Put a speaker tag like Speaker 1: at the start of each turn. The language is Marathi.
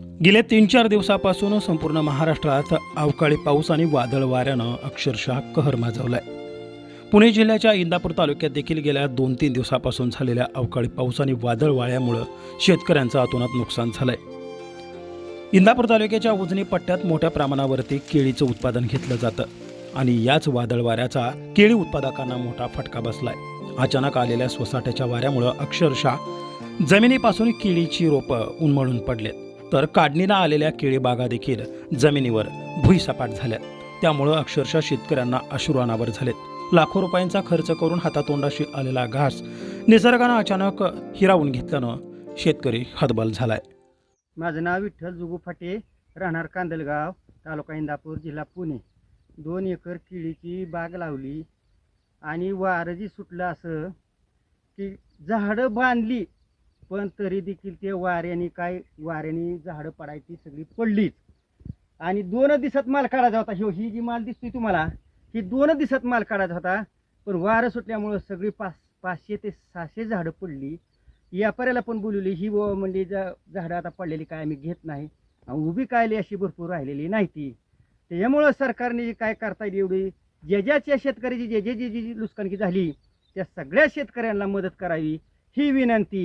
Speaker 1: गेल्या तीन चार दिवसापासून संपूर्ण महाराष्ट्रात अवकाळी पाऊस आणि वादळ वाऱ्यानं अक्षरशः कहर माजवलाय. पुणे जिल्ह्याच्या इंदापूर तालुक्यात देखील गेल्या दोन तीन दिवसापासून झालेल्या अवकाळी पाऊस आणि वादळ वाऱ्यामुळं शेतकऱ्यांचं अतोनात नुकसान झालंय. इंदापूर तालुक्याच्या उजनी पट्ट्यात मोठ्या प्रमाणावरती केळीचं उत्पादन घेतलं जातं आणि याच वादळ वाऱ्याचा केळी उत्पादकांना मोठा फटका बसलाय. अचानक आलेल्या सोसाट्याच्या वाऱ्यामुळं अक्षरशः जमिनीपासून केळीची रोपं उन्मळून पडलेत. तर काढणीला आलेल्या केळीबागा देखील जमिनीवर भुईसपाट झाल्या. त्यामुळं अक्षरशः शेतकऱ्यांना अश्रुअनावर झालेत. लाखो रुपयांचा खर्च करून हातातोंडाशी आलेला घास निसर्गानं अचानक हिरावून घेतल्यानं शेतकरी हतबल झालाय.
Speaker 2: माझं नाव विठ्ठल जुगू फाटे राहणार कांदलगाव तालुका इंदापूर जिल्हा पुणे. दोन एकर केळीची बाग लावली आणि वारं जी सुटलं असं की झाडं बांधली. पण तरी देखील ते वाऱ्याने काय वाऱ्याने झाडं पडायची सगळी पडलीच. आणि दोन दिवसात माल काढायचा होता. ह्यो ही जी माल दिसतोय तुम्हाला ही दोन दिवसात माल काढायचा होता. पण वारं सुटल्यामुळं सगळी पाच पाचशे ते सहाशे झाडं पडली. व्यापाऱ्याला पण बोलवली ही म्हणजे जा झाडं आता पडलेली काय आम्ही घेत नाही. उभी कायली अशी भरपूर राहिलेली नाही ती त्याच्यामुळं सरकारने काय करता येईल एवढी ज्या ज्याच्या शेतकऱ्याची जे जे जी जी नुकसानकी झाली त्या सगळ्या शेतकऱ्यांना मदत करावी ही विनंती.